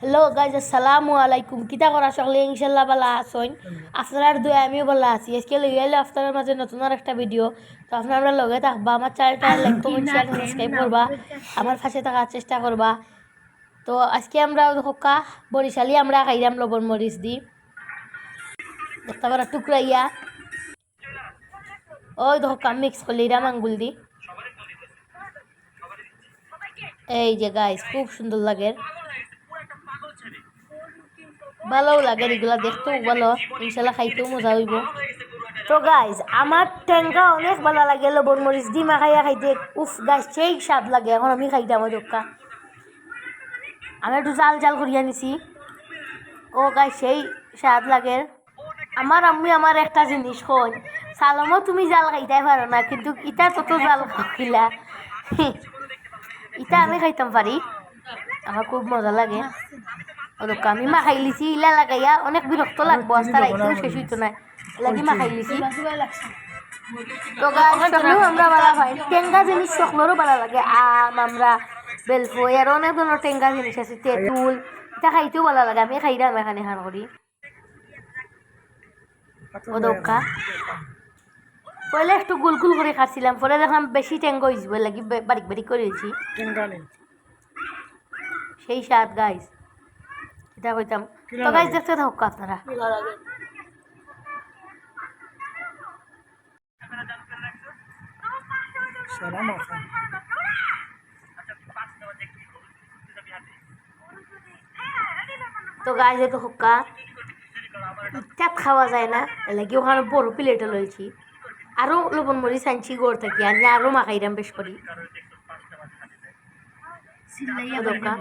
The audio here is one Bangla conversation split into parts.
হ্যালো গাইজ আসসালামু আলাইকুম। কিতা করা? সকলে ইনশাল্লাহ বালা আসইন আপনার দুই আমিও বলা আছি। আজকে লইয়া এলে আপনার মাঝে নতুন আর একটা ভিডিও তো আপনারা লগে থাকবা আমার চ্যানেলটা লাইক কমেন্ট শেয়ার সাবস্ক্রাইব করবা। আমার পাশে থাকার চেষ্টা করবা। তো আজকে আমরা হকা বরিশালি আমরা খাইলাম লবণ মরিচ দি। দেখতে পারা টুকরাইয়া ওই হকা মিক্স করলিরাম আঙ্গুল দি। এই যে গাইস খুব সুন্দর লাগে। ভালোও লাগে, এগুলা দেখতেও ভালো। ইনশাল্লাহ খাইতেও মজা হইব। তো গাইজ আমার টেঙ্কা অনেক ভালো লাগে, লবণ মরিচ দি মাখাইয়া খাইতে। উফ গাইজ সেই স্বাদ লাগে, এখন আমি খাইতাম ওই দোকা আমি একটু জাল জাল করিয়া নিছি। ও গাইজ সেই স্বাদ লাগে। আমার আম্মি আমার একটা জিনিস কই সালমও তুমি জাল খাইতে পারো না, কিন্তু ইটা তত জাল খাইলা ইটা আমি খাইতাম পারি। আমার খুব মজা লাগে। ওরকম আমি মাখাই লিছি ইলা লাগাইয়া অনেক বিরক্ত লাগবো আস্তা রাইতেও শেষ হইতো না লাগি মাখাই লিছি তো গাছ সকলেও আমরা ভালো টেঙ্গা জিনিস সকলেরও ভালো লাগে। আম আমরা বেলফই আর অনেক ধরনের টেঙ্গা জিনিস আছে তেঁতুল। এটা খাইতেও ভালো লাগে। আমি খাই খাইলাম এখানে খান করি ও দোকা। পয়লা একটু গুল গুল করে খাচ্ছিলাম পরে দেখলাম বেশি টেঙ্গা হয়েছি লাগি বারিক বারিক করে দিয়েছি সেই স্বাদ গাইস এটা কইতাম। তো গাইস দেখতে থাকুক আপনারা। তো গাইস দেখো হুক্কা। ইচ্ছাত খাওয়া যায় না। লাগি ওখানে বড় প্লেটে লইছি। আরও লবণ মরিচ আনছি গড় থাকি আনি আরও মাখাইরাম বেশ করি। ও দোকা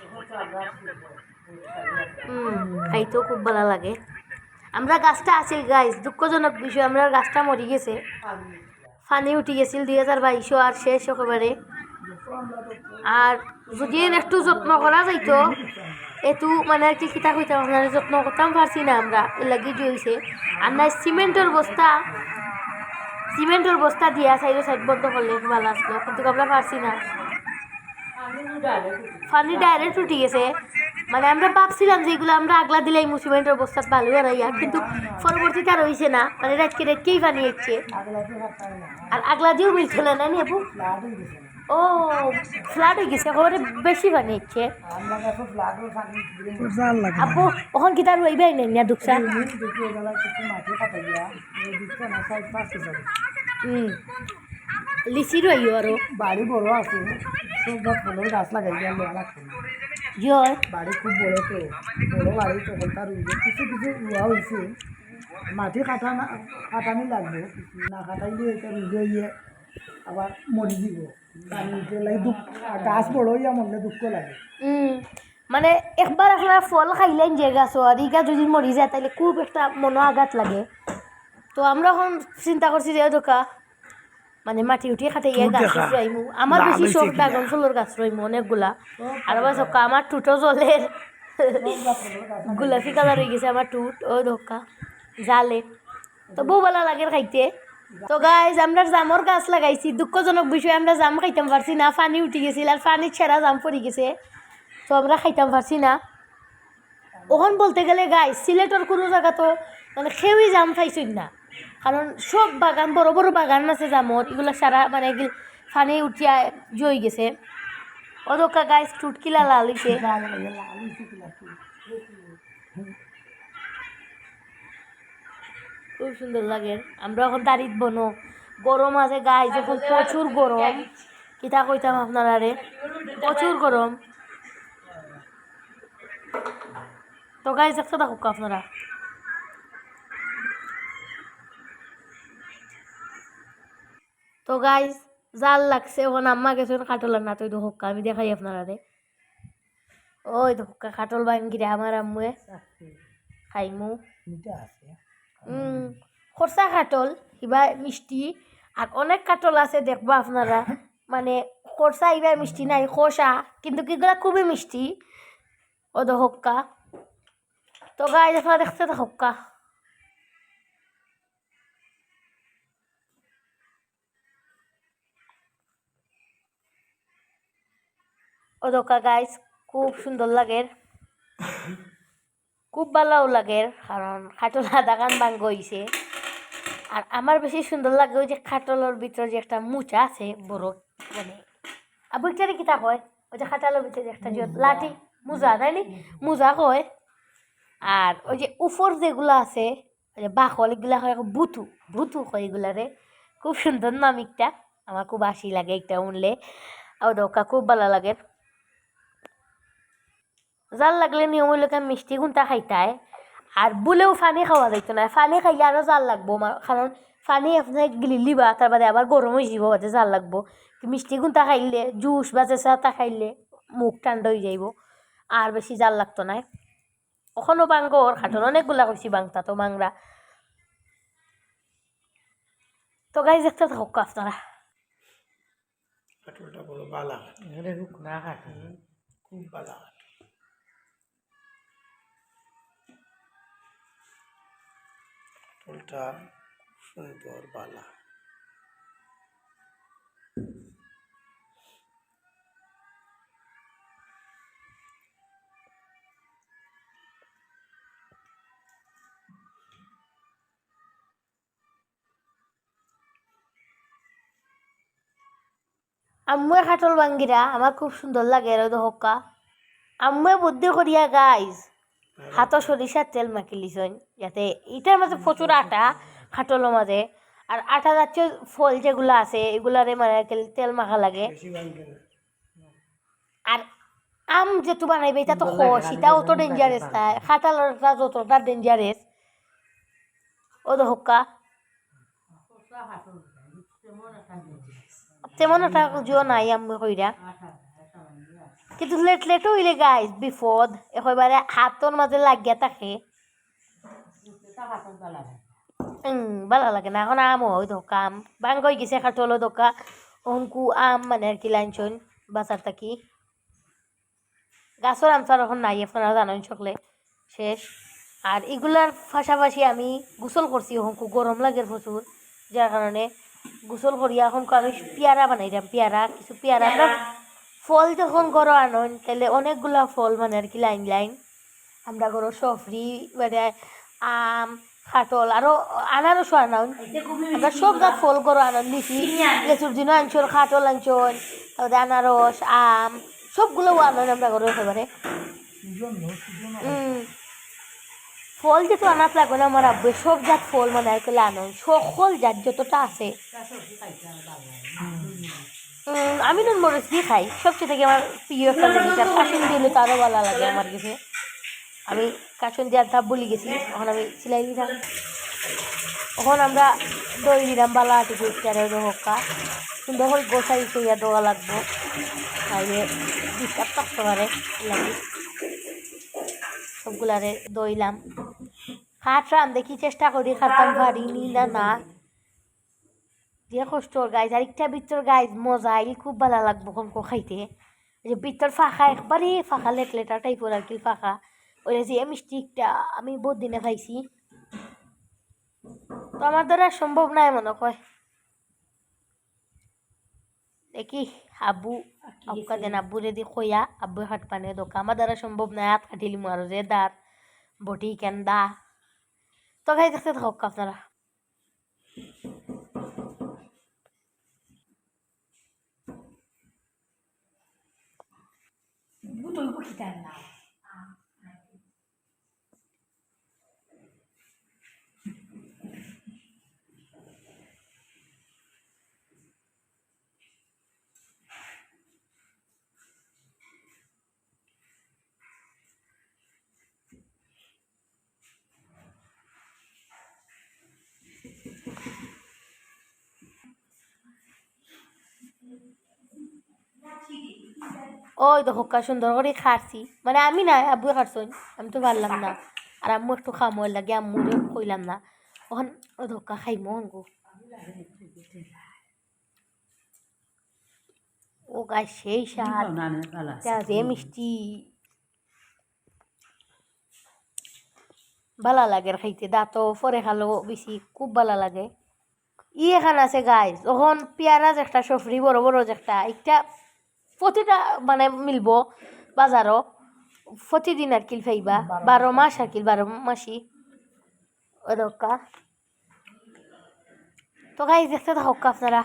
হুম খাইতেও খুব ভালো লাগে। আমরা গাছটা আছিল গাইস দুঃখজনক বিষয়, আমরা গাছটা মরি গেছে। ফানি উঠি গেছিল দুই হাজার বাইশও আর শেষ একেবারে। আর যদি একটু যত্ন করা যাইতো এটু মানে আর কি কিতা কইতাম আপনার যত্ন করতাম পারছি না আমরা লাগি জইছে আর না সিমেন্টের বস্তা সিমেন্টের বস্তা দিয়া সাইডে সাইড বন্ধ করলে ভালো আসলো কিন্তু আমরা পারছি না। ফানি ডাইরেক্ট উঠে গেছে। মানে আমরা ভাবছিলাম যে এগুলো আমরা আগলা দিলে এই সিমেন্টের বস্তা ভালো আর ইয়া কিন্তু পরবর্তীতে আর হইছে না। মানে রাতকে রাতকেই পানি হচ্ছে? আর আগলা দিয়েও মিলছে না না আপু? ও ফ্লাড হয়ে গেছে, একেবারে বেশি পানি হচ্ছে। আপু, ওখান কি তার রইবাই নাই না দুঃখা হুম। লিচি রইও আরও বাড়ি বড় আছে সব গাছ ফলের গাছ লাগাই দিয়ে লোয়া লাগছে না। জয় বাড়ি খুব বড় তো বড় বাড়ি তো তার কিছু কিছু রোয়া হয়েছে। মাটি কাটা না কাটানি লাগবে না কাটাইলে এটা রুজে ইয়ে আবার মরি দিব। গাছ বড় ইয়া মরলে দুঃখ লাগে। মানে একবার আপনারা ফল খাইলেন যে গাছ আর ইগা যদি মরি যায় তাহলে খুব একটা মনো আঘাত লাগে। তো আমরা এখন চিন্তা করছি যে দোকা মানে মাটি উঠিয়ে খাটে ইয়ে গাছ রইমু। আমার বেশি শখ ড্রাগন ফুলের গাছ রইমু অনেকগুলা। আর আবার সকা আমার টুটো জলের গোলাপি কালার হয়ে গেছে আমার টুট ও ধোকা। জালে। তো বউ ভালো লাগে খাইতে। তো গাইজ আমরা জামর গাছ লাগাইছি। দুঃখজনক বিষয় আমরা জাম খাইতাম পারছি না। পানি উঠে গেছিল আর পানির ছেঁড়া জাম পড়ে গেছে। তো আমরা খাইতাম পারছি না। ওখান বলতে গেলে গাই সিলেটের কোনো জায়গা তো মানে খেউই জাম খাইছই না। কারণ সব বাগান, বড় বড় বাগান আছে জামর এগুলো সারা মানে ফানি উঠিয়া জই গেছে। অদকা গাছ টুটকিলা লাল খুব সুন্দর লাগে। আমরা এখন দাঁড়িয়ে বনো। গরম আছে গাই যখন প্রচুর গরম। কিতা কইতাম আপনারা রে? প্রচুর গরম। তো গাই দেখতে থাকুক আপনারা। তো গাইজ জাল লাগছে ওখান আম্মা গেছে কাটলার না তো হোক্কা আমি দেখাই আপনারা রে ওই তো হোক্কা কাটল বাঙ্গিরে আমার আম্মুয়ে। খাইমু। উম, খরচা কাটল কিবা মিষ্টি আর অনেক কাটল আছে দেখবা আপনারা। মানে খরচা ইবা মিষ্টি নাই খোসা কিন্তু কিগুলা খুবই মিষ্টি। ও তো হক্কা। তো গাই দেখা দেখতে তো হক্কা। ও দোকা গাইস খুব সুন্দর লাগে। খুব ভালোও লাগে কারণ খাটল আধা গান ভাঙ্গ হইছে। আর আমার বেশি সুন্দর লাগে ওই যে খাটলের ভিতরে যে একটা মুচা আছে বড় মানে আবু একটা কিতা হয় ওই যে খাটালের ভিতরে যে একটা লাঠি মুজা তাই নি? মুজা কয়। আর ওই যে উপর যেগুলো আছে ওই যে বাকল এগুলা হয় বুতু বুতু কয় এগুলারে খুব সুন্দর নাম একটা আমার খুব হাসি লাগে একটা উনলে। আর দোকা খুব ভালো লাগে। জাল লাগলে নিয়ম হইলে কি মিষ্টি গুন্তা খাইতায় আর বুলেও ফানি খাওয়া যাইতো না ফানি খাইলে আরও জাল লাগবো কারণ ফানি আপনার গিলি লিবা তার বাদে আবার গরম হয়ে যাব বাদে জাল লাগবো। মিষ্টি গুন্তা খাইলে জুস বা চেঁচা খাইলে মুখ ঠান্ডা হয়ে যাইব। আর বেশি জাল লাগতো না ওখানো বাঙ্গর খাটন অনেকগুলা কইছি বাংতা তো বাংরা তো গাই দেখতে থাকুক আপনারা খুব বালা? কাঠলটা সুন্দর বালা। আম্মুয়ে খাটল বাঙ্গিরা আমার খুব সুন্দর লাগে এর হকা আম্মুয়ে বুদ্ধি করিয়া গাইজ হাতও সরিষার তেল মাখি লিছন যাতে এটার মাঝে প্রচুর আটা খাটলের মাঝে আর আটা জাতীয় ফল যেগুলো আছে এগুলারে মানে তেল মাখা লাগে। না আর আম যেটু বানাইবে এটা তো খস এটাও তো ডেঞ্জারাস তাই খাটালটা যতটা ডেঞ্জারাস ও তো হক্কা। তেমন একটা জিও নাই আমি কইরা। কিন্তু লেট লেট হইলে গাইজ বিপদ একেবারে হাতর মাঝে লাগিয়া থাকে। ভালো লাগে না, এখন আম হয় ধোকা আম বাঙ্গ হয়ে গেছে খাটল ধোকা অঙ্কু আম মানে আর কি লাইনছন বাজার থাকি। গাছর আম চার এখন নাই, আপনারা জানেন সকলে। শেষ। আর এগুলার পাশাপাশি আমি গোসল করছি অঙ্কু গরম লাগে প্রচুর। যার কারণে গোসল করিয়া এখন আমি পেয়ারা বানাইলাম পেয়ারা, কিছু পেয়ারা। ফল যখন গরো আনন তাহলে অনেকগুলা ফল মানে আর কি লাইন লাইন। আমরা গরো সফরি মানে আম খাটল আরও আনারসও আনান আমরা সব গাছ ফল গরো আনন দিছি লেচুর দিনও আনছন খাটল আনছন তারপরে আনারস আম সবগুলো আনন আমরা গরো একেবারে। ফল যেহেতু আনাত লাগবে না আমার আব্বু সব জাত ফল মানে আর কি আনন সকল জাত যতটা আছে। আমি নুন মরিচ দিয়ে খাই। সবচেয়ে থেকে আমার প্রিয় একটা জিনিস আর কাশন দিলে তো আরও ভালো লাগে আমার কাছে। আমি কাশন দেওয়ার ধাপ বলি গেছি। তখন আমি সিলাই দিতাম তখন আমরা দই দিলাম বালা আটি পরিষ্কার হকা সুন্দর করে গোসাই সইয়া দেওয়া লাগবো। তাইলে ডিস্টার্ব থাকতে পারে লাগে সবগুলারে দইলাম। খাটরাম দেখি চেষ্টা করি খাটতাম পারিনি না না। যে কষ্টর গাইজ আর একটা বিত্তর গাইজ মজা আইল খুব ভালো লাগবো কমকো খাইতে। যে বিত্তর ফাঁকা একবারে ফাঁকা লেট লেটার টাইপের আর কি ফাঁকা। ওই যে মিষ্টিকটা আমি বহুত দিনে খাইছি। তো আমার দ্বারা সম্ভব নাই মনে কয়। দেখি আব্বু আব্বা দেন আব্বু রেদি খইয়া আব্বু হাট পানে দোকা। আমার দ্বারা সম্ভব নাই হাত কাটিলি মারো যে দাঁত বটি কেন দা তো খাই দেখতে থাকুক আপনারা। 我又不吃蛋呐 ওই তো হোক্কা সুন্দর করে খাটছি মানে আমি না আব্বু খাটছই আমি তো পারলাম না। আর আম্মু একটু খামোর লাগে আম্মুরে কইলাম না। ওখান ও ধোক্কা খাই মন গো ও গাই সেই স্বাদ। যে মিষ্টি। ভালো লাগে খাইতে, দাঁতও ফরে খালো বেশি, খুব ভালো লাগে। ই এখান আছে গাইজ ওখন পেয়ারাজ একটা সফরি বড় বড় একটা একটা প্রতিটা মানে মিলবো বাজারও প্রতিদিন আর কিল ফাইবা বারো মাস। আর কিল বারো মাসি ওদকা তো গাই দেখতে থাকুক আপনারা।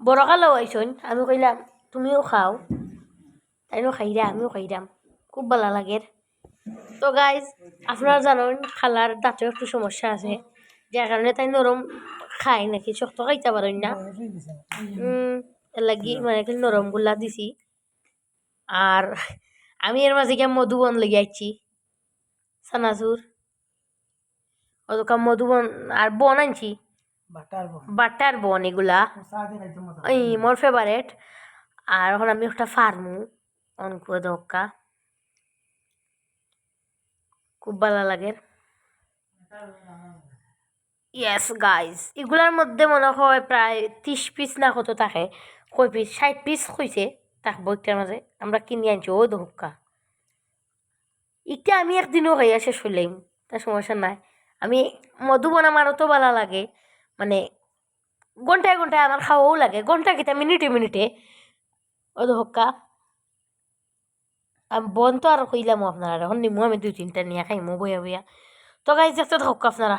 বড় কালো আইসন আমি কইলাম তুমিও খাও। তাইও খাইরা আমিও খাইরাম খুব ভালো লাগে তো গাইজ আপনারা জানেন খালার দাঁতেও একটু সমস্যা আছে। যার কারণে তাই নরম খাই নাকি শক্ত খাইতে পারেন না। লাগি মানে নরমগুলা দিছি। আর আমি এর মাঝে গিয়ে মধুবন লেগে আইছি সানাসুর। ওদোকা মধুবন আর বন আনছি। বাটার বন। এগুলা। এই মোর ফেভারেট আর এখন আমি একটা ফার্মু অনকু দক্কা খুব ভালো লাগে। ইয়েস গাইজ এগুলার মধ্যে মনে হয় প্রায় ত্রিশ পিস না কত থাকে? কই পিস ষাট পিস হয়েছে থাকব একটার মাঝে, আমরা কিনে আনছি, ও দোকা এটা আমি একদিনও খাইয়া শেষ হইলাম তার সমস্যা নাই। আমি মধুবন আমারও তো ভালো লাগে মানে ঘন্টায় ঘন্টায় আমার খাওয়াও লাগে, ঘণ্টা কিতা মিনিটে মিনিটে। ও হক্কা আমি বন তো আর কইলাম আপনারা, এখন নিমু আমি দুই তিনটা নিয়ে খাইমু বইয়া বইয়া তো গাইজ দেখতে থাকুক আপনারা।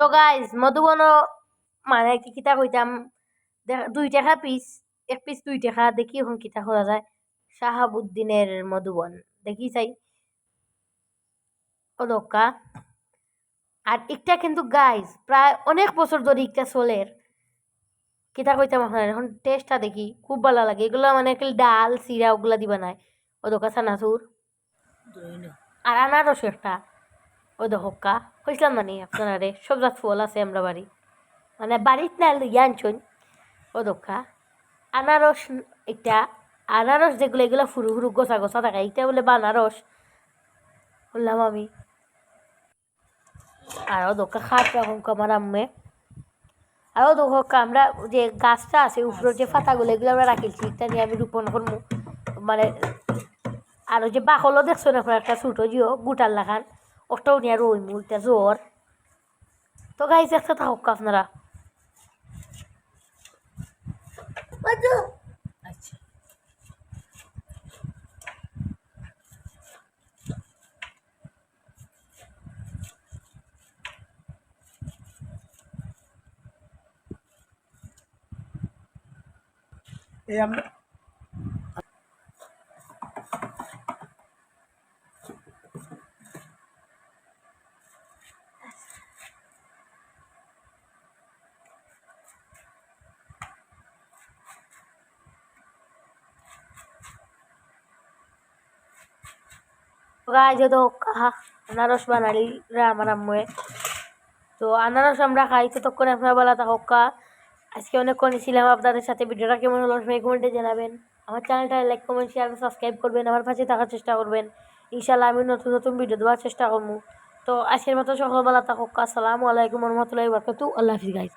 তো গাইজ মধুবন মানে কি কিতা কইতাম দেখ- দুই টাকা পিস এক পিস দুই টাকা দেখি এখন কিতা করা যায়। শাহাবুদ্দিনের মধুবন দেখি চাই। দক্কা। আর একটা কিন্তু গাইজ প্রায় অনেক বছর ধরে একটা চলের কিতা কইতাম আপনার এখন টেস্টটা দেখি খুব ভালো লাগে এগুলো মানে ডাল চিরা ওগুলা দিবা নাই ও দোকা চানাচুর আর আনারস একটা। ও দহকা কইসলাম মানে আপনারা সব জাত ফল আছে আমরা বাড়ি। মানে বাড়িত না লইয়া আনছুন ও দোকা আনারস এটা আনারস যেগুলো এগুলো ফুরু ফুরু গোছা গোছা থাকে, এইটা বলে বানারস বললাম আমি। আর ও দোকা খাট এখন আমার আম্মে। আর ও দোকা আমরা যে গাছটা আছে, উপরের যে পাতাগুলো, এগুলো আমরা রাখিছি এটা নিয়ে আমি রোপণ করব মানে আর ওই যে বাকলও দেখছ না একটা ছোটো জিও, গুটার লাখান ওটাও নিয়ে রই মুলটা জ্বর তো গাইছে একটা থাকুক আপনারা। আচ্ছা। এই আমরা গাছ তো আনারস বানালি আমার আম্মুয়ে। তো আনারস আমরা খাই ততক্ষণ আপনার বেলা থাকা আজকে অনেকক্ষণ ছিলাম, আপনাদের সাথে ভিডিওটা কেমন হলো সবাই কমেন্টে জানাবেন। আমার চ্যানেলটা লাইক কমেন্ট শেয়ার সাবস্ক্রাইব করবেন, আমার পাশে থাকার চেষ্টা করবেন। ইনশাল্লাহ আমি নতুন নতুন ভিডিও দেওয়ার চেষ্টা করব। তো আজকের মতো সকলবেলা থাকুক আসসালামু আলাইকুম রহমতুল্লাহি বারকাতু আল্লাহ হাফিজ গাইজ